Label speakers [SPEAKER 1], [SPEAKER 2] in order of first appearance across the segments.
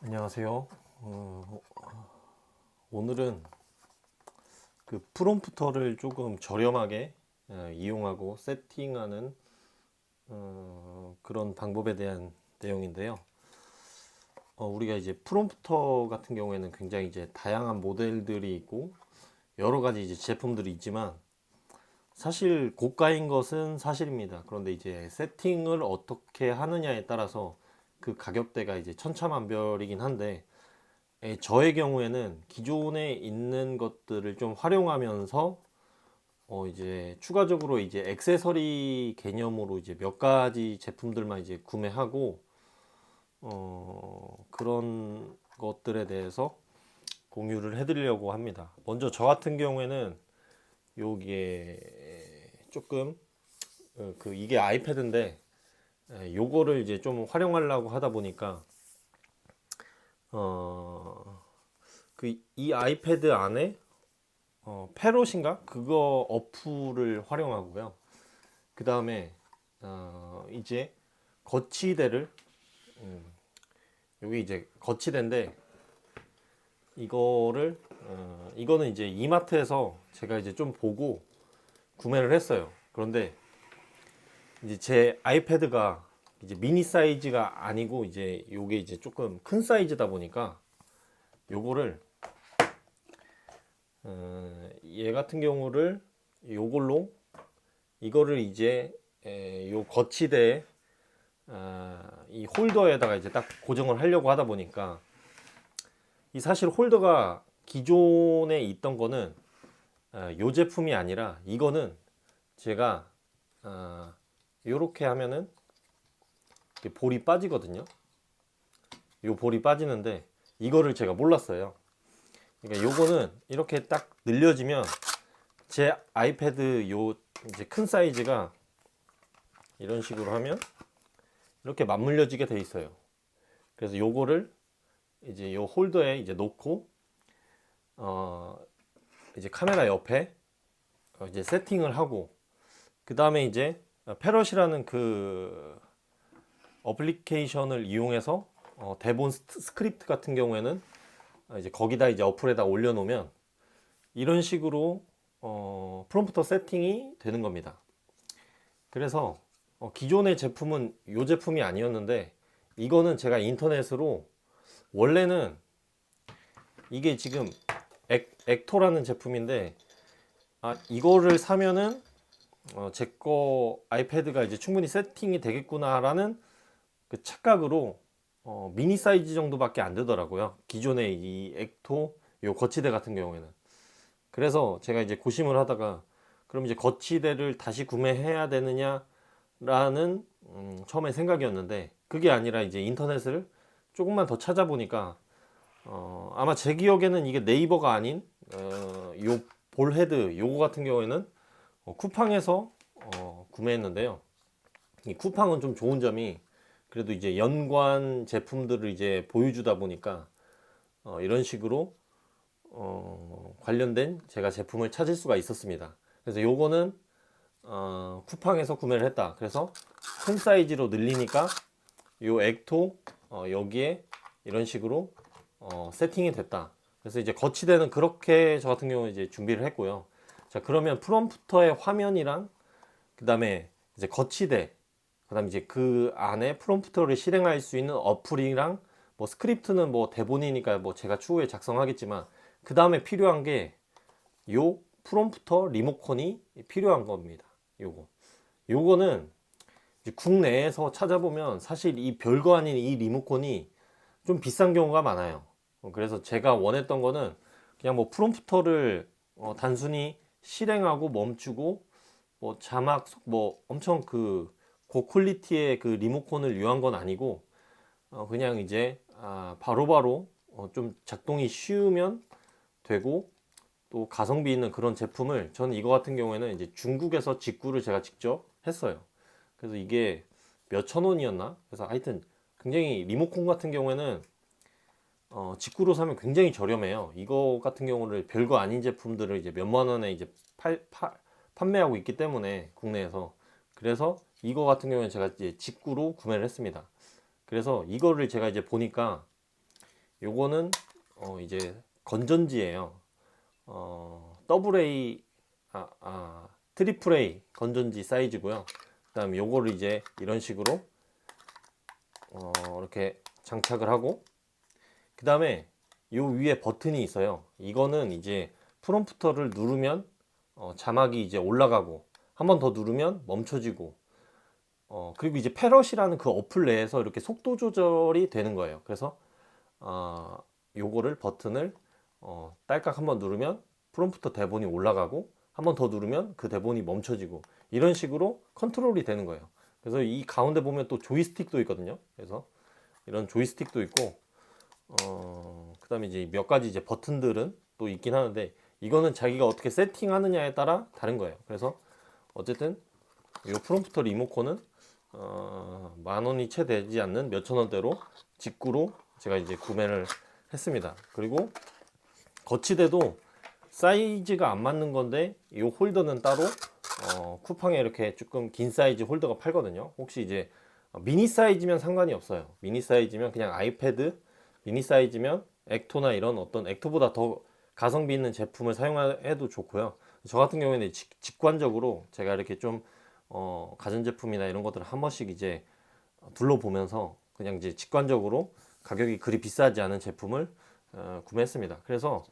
[SPEAKER 1] 안녕하세요. 어, 오늘은 그 프롬프터를 조금 저렴하게 어, 이용하고 세팅하는 어, 그런 방법에 대한 내용인데요. 어, 우리가 이제 프롬프터 같은 경우에는 굉장히 이제 다양한 모델들이 있고 여러 가지 이제 제품들이 있지만 사실 고가인 것은 사실입니다. 그런데 이제 세팅을 어떻게 하느냐에 따라서 그 가격대가 이제 천차만별이긴 한데 에, 저의 경우에는 기존에 있는 것들을 좀 활용하면서 어 이제 추가적으로 이제 액세서리 개념으로 이제 몇 가지 제품들만 이제 구매하고 어 그런 것들에 대해서 공유를 해드리려고 합니다. 먼저 저 같은 경우에는 요게 조금 어, 그 이게 아이패드인데 에, 요거를 이제 좀 활용하려고 하다 보니까 어 그 이 아이패드 안에 어 페롯인가 그거 어플을 활용하고요. 그 다음에 어 이제 거치대를 음, 요게 이제 거치대인데 이거를 어, 이거는 이제 이마트에서 제가 이제 좀 보고 구매를 했어요. 그런데 이제 제 아이패드가 이제 미니 사이즈가 아니고 이제 요게 이제 조금 큰 사이즈다 보니까 요거를 어, 얘 같은 경우를 요걸로 이거를 이제 에, 요 거치대에 아, 이 홀더에다가 이제 딱 고정을 하려고 하다 보니까 이 사실 홀더가 기존에 있던 거는 아, 요 제품이 아니라 이거는 제가 아, 요렇게 하면은 이렇게 볼이 빠지거든요. 요 볼이 빠지는데 이거를 제가 몰랐어요. 그러니까 요거는 이렇게 딱 늘려지면 제 아이패드 요 이제 큰 사이즈가 이런 식으로 하면 이렇게 맞물려지게 돼 있어요. 그래서 요거를 이제 요 홀더에 이제 놓고 어 이제 카메라 옆에 어 이제 세팅을 하고 그 다음에 이제 패럿이라는 그 어플리케이션을 이용해서 어 대본 스크립트 같은 경우에는 어 이제 거기다 이제 어플에다 올려놓으면 이런 식으로 어 프롬프터 세팅이 되는 겁니다. 그래서 어 기존의 제품은 이 제품이 아니었는데 이거는 제가 인터넷으로 원래는 이게 지금 액, 액토라는 제품인데 아 이거를 사면은 어, 제거 아이패드가 이제 충분히 세팅이 되겠구나라는 그 착각으로 어, 미니 사이즈 정도밖에 안 되더라고요. 기존의 이 액토 요 거치대 같은 경우에는 그래서 제가 이제 고심을 하다가 그럼 이제 거치대를 다시 구매해야 되느냐라는 음, 처음에 생각이었는데 그게 아니라 이제 인터넷을 조금만 더 찾아보니까 어, 아마 제 기억에는 이게 네이버가 아닌 어, 요 볼헤드 요거 같은 경우에는 어, 쿠팡에서 어, 구매했는데요. 이 쿠팡은 좀 좋은 점이 그래도 이제 연관 제품들을 이제 보여주다 보니까 어, 이런 식으로 어, 관련된 제가 제품을 찾을 수가 있었습니다. 그래서 요거는 어, 쿠팡에서 구매를 했다. 그래서 큰 사이즈로 늘리니까 요 액토 어, 여기에 이런 식으로 어, 세팅이 됐다. 그래서 이제 거치대는 그렇게 저 같은 경우는 이제 준비를 했고요. 자 그러면 프롬프터의 화면이랑 그 다음에 이제 거치대 그 다음에 이제 그 안에 프롬프터를 실행할 수 있는 어플이랑 뭐 스크립트는 뭐 대본이니까 뭐 제가 추후에 작성하겠지만 그 다음에 필요한 게 요 프롬프터 리모컨이 필요한 겁니다. 요거 요거는 국내에서 찾아보면 사실 이 별거 아닌 이 리모컨이 좀 비싼 경우가 많아요. 어, 그래서 제가 원했던 거는 그냥 뭐 프롬프터를 어, 단순히 실행하고 멈추고 뭐 자막 뭐 엄청 그 고퀄리티의 그 리모컨을 위한 건 아니고 어, 그냥 이제 아, 바로바로 어, 좀 작동이 쉬우면 되고 또 가성비 있는 그런 제품을 저는 이거 같은 경우에는 이제 중국에서 직구를 제가 직접 했어요. 그래서 이게 몇 천 원이었나? 그래서 하여튼 굉장히 리모컨 같은 경우에는 어, 직구로 사면 굉장히 저렴해요. 이거 같은 경우를 별거 아닌 제품들을 이제 몇만 원에 이제 팔, 팔, 판매하고 있기 때문에 국내에서 그래서 이거 같은 경우는 제가 이제 직구로 구매를 했습니다. 그래서 이거를 제가 이제 보니까 요거는 어 이제 건전지예요. 어 더블 A 아, 아 트리플 A 건전지 사이즈고요. 그다음 요거를 이제 이런 식으로 어 이렇게 장착을 하고 그다음에 요 위에 버튼이 있어요. 이거는 이제 프롬프터를 누르면 어, 자막이 이제 올라가고 한 번 더 누르면 멈춰지고 어, 그리고 이제 패럿이라는 그 어플 내에서 이렇게 속도 조절이 되는 거예요. 그래서 어, 요거를 버튼을 어, 딸깍 한번 누르면 프롬프터 대본이 올라가고 한 번 더 누르면 그 대본이 멈춰지고 이런 식으로 컨트롤이 되는 거예요. 그래서 이 가운데 보면 또 조이스틱도 있거든요. 그래서 이런 조이스틱도 있고 어, 그다음에 이제 몇 가지 이제 버튼들은 또 있긴 하는데 이거는 자기가 어떻게 세팅하느냐에 따라 다른 거예요. 그래서 어쨌든 이 프롬프터 리모컨은 어, 만 원이 채 되지 않는 몇천 원대로 직구로 제가 이제 구매를 했습니다. 그리고 거치대도 사이즈가 안 맞는 건데 이 홀더는 따로 어, 쿠팡에 이렇게 조금 긴 사이즈 홀더가 팔거든요. 혹시 이제 미니 사이즈면 상관이 없어요. 미니 사이즈면 그냥 아이패드, 미니 사이즈면 액토나 이런 어떤 액토보다 더 가성비 있는 제품을 사용해도 좋고요. 저 같은 경우에는 직, 직관적으로 제가 이렇게 좀 어, 가전제품이나 이런 것들을 한 번씩 이제 둘러보면서 그냥 이제 직관적으로 가격이 그리 비싸지 않은 제품을 어, 구매했습니다. 그래서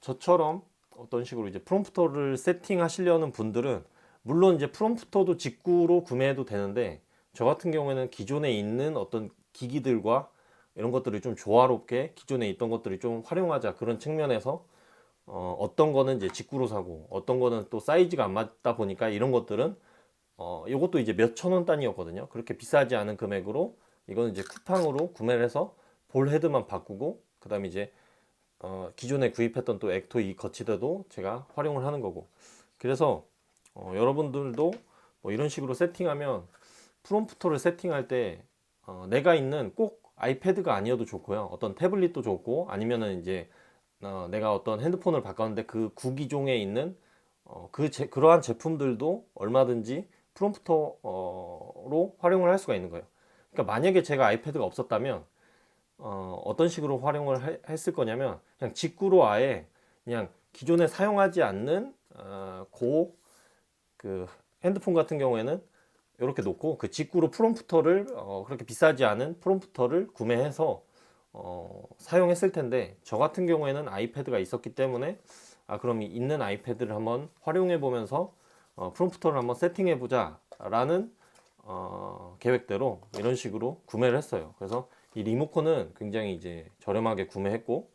[SPEAKER 1] 저처럼 어떤 식으로 이제 프롬프터를 세팅하시려는 분들은 물론 이제 프롬프터도 직구로 구매해도 되는데 저 같은 경우에는 기존에 있는 어떤 기기들과 이런 것들을 좀 조화롭게 기존에 있던 것들을 좀 활용하자 그런 측면에서 어, 어떤 거는 이제 직구로 사고 어떤 거는 또 사이즈가 안 맞다 보니까 이런 것들은 어, 이것도 이제 몇 천 원 단위였거든요. 그렇게 비싸지 않은 금액으로 이거는 이제 쿠팡으로 구매를 해서 볼 헤드만 바꾸고 그다음에 이제 어, 기존에 구입했던 또 액토 이 거치대도 제가 활용을 하는 거고 그래서 어, 여러분들도 뭐 이런 식으로 세팅하면 프롬프터를 세팅할 때 어, 내가 있는 꼭 아이패드가 아니어도 좋고요. 어떤 태블릿도 좋고 아니면은 이제 어, 내가 어떤 핸드폰을 바꿨는데 그 구기종에 있는 어, 그 제, 그러한 제품들도 얼마든지 프롬프터로 활용을 할 수가 있는 거예요. 그러니까 만약에 제가 아이패드가 없었다면 어, 어떤 식으로 활용을 해- 했을 거냐면 그냥 직구로 아예 그냥 기존에 사용하지 않는 어, 고 그 핸드폰 같은 경우에는 이렇게 놓고 그 직구로 프롬프터를 어, 그렇게 비싸지 않은 프롬프터를 구매해서 어, 사용했을 텐데 저 같은 경우에는 아이패드가 있었기 때문에 아 그럼 이 있는 아이패드를 한번 활용해 보면서 어, 프롬프터를 한번 세팅해 보자 라는 어, 계획대로 이런 식으로 구매를 했어요. 그래서 이 리모컨은 굉장히 이제 저렴하게 구매했고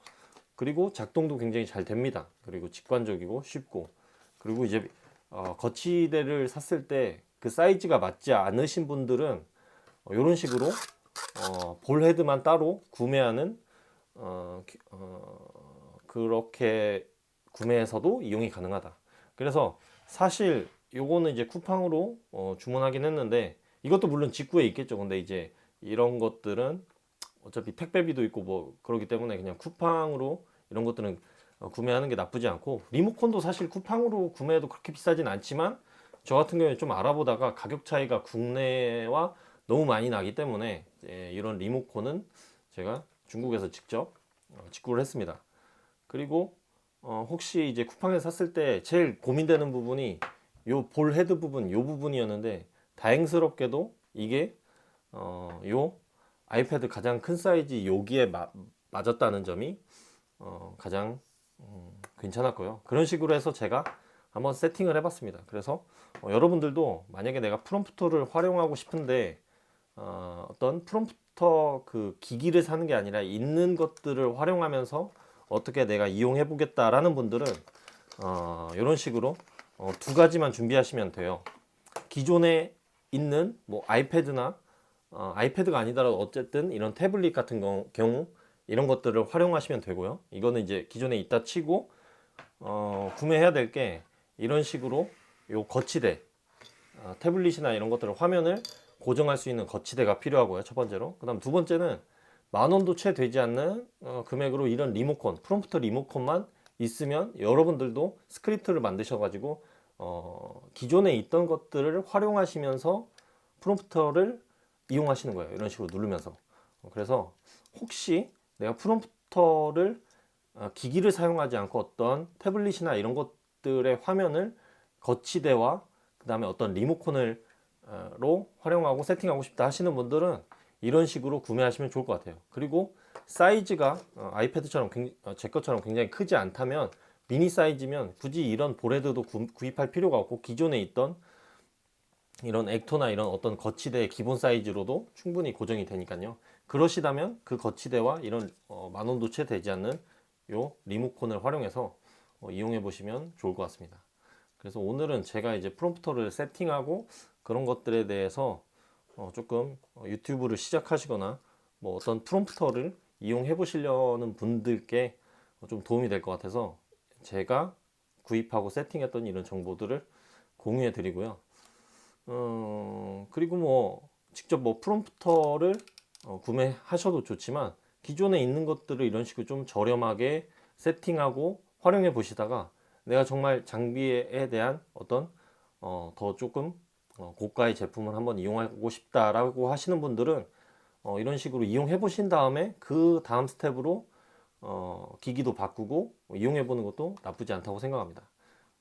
[SPEAKER 1] 그리고 작동도 굉장히 잘 됩니다. 그리고 직관적이고 쉽고. 그리고 이제 어, 거치대를 샀을 때 그 사이즈가 맞지 않으신 분들은 이런 식으로 어, 볼 헤드만 따로 구매하는 어, 기- 어, 그렇게 구매해서도 이용이 가능하다. 그래서 사실 요거는 이제 쿠팡으로 어, 주문하긴 했는데 이것도 물론 직구에 있겠죠. 근데 이제 이런 것들은 어차피 택배비도 있고 뭐 그러기 때문에 그냥 쿠팡으로 이런 것들은 어, 구매하는 게 나쁘지 않고 리모컨도 사실 쿠팡으로 구매해도 그렇게 비싸진 않지만 저 같은 경우에 좀 알아보다가 가격 차이가 국내와 너무 많이 나기 때문에 이제 이런 리모컨은 제가 중국에서 직접 어, 직구를 했습니다. 그리고 어, 혹시 이제 쿠팡에서 샀을 때 제일 고민되는 부분이 요 볼 헤드 부분, 요 부분이었는데 다행스럽게도 이게 어, 요 아이패드 가장 큰 사이즈 여기에 마- 맞았다는 점이 어, 가장 음, 괜찮았고요. 그런 식으로 해서 제가 한번 세팅을 해봤습니다. 그래서 어, 여러분들도 만약에 내가 프롬프터를 활용하고 싶은데 어, 어떤 프롬프터 그 기기를 사는 게 아니라 있는 것들을 활용하면서 어떻게 내가 이용해 보겠다라는 분들은 어, 이런 식으로 어, 두 가지만 준비하시면 돼요. 기존에 있는 뭐 아이패드나 어, 아이패드가 아니더라도 어쨌든 이런 태블릿 같은 경- 경우 이런 것들을 활용하시면 되고요. 이거는 이제 기존에 있다 치고 어, 구매해야 될 게 이런 식으로 요 거치대 어, 태블릿이나 이런 것들을 화면을 고정할 수 있는 거치대가 필요하고요. 첫 번째로. 그다음 두 번째는 만 원도 채 되지 않는 어, 금액으로 이런 리모컨, 프롬프터 리모컨만 있으면 여러분들도 스크립트를 만드셔가지고 어, 기존에 있던 것들을 활용하시면서 프롬프터를 이용하시는 거예요. 이런 식으로 누르면서. 어, 그래서 혹시 내가 프롬프터를 어, 기기를 사용하지 않고 어떤 태블릿이나 이런 것들의 화면을 거치대와 그 다음에 어떤 리모컨을 어, 로 활용하고 세팅하고 싶다 하시는 분들은 이런 식으로 구매하시면 좋을 것 같아요. 그리고 사이즈가 어, 아이패드처럼 굉- 어, 제 것처럼 굉장히 크지 않다면 미니 사이즈면 굳이 이런 보레드도 구, 구입할 필요가 없고 기존에 있던 이런 액토나 이런 어떤 거치대의 기본 사이즈로도 충분히 고정이 되니까요. 그러시다면 그 거치대와 이런 어, 만 원도 채 되지 않는 요 리모컨을 활용해서 어, 이용해 보시면 좋을 것 같습니다. 그래서 오늘은 제가 이제 프롬프터를 세팅하고 그런 것들에 대해서 어, 조금 어, 유튜브를 시작하시거나 뭐 어떤 프롬프터를 이용해 보시려는 분들께 어, 좀 도움이 될 것 같아서 제가 구입하고 세팅했던 이런 정보들을 공유해 드리고요. 어, 그리고 뭐 직접 뭐 프롬프터를 어, 구매하셔도 좋지만 기존에 있는 것들을 이런 식으로 좀 저렴하게 세팅하고 활용해 보시다가 내가 정말 장비에 대한 어떤 어, 더 조금 어, 고가의 제품을 한번 이용하고 싶다라고 하시는 분들은 어, 이런 식으로 이용해 보신 다음에 그 다음 스텝으로 어, 기기도 바꾸고 이용해 보는 것도 나쁘지 않다고 생각합니다.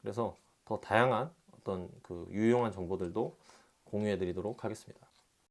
[SPEAKER 1] 그래서 더 다양한 어떤 그 유용한 정보들도 공유해 드리도록 하겠습니다.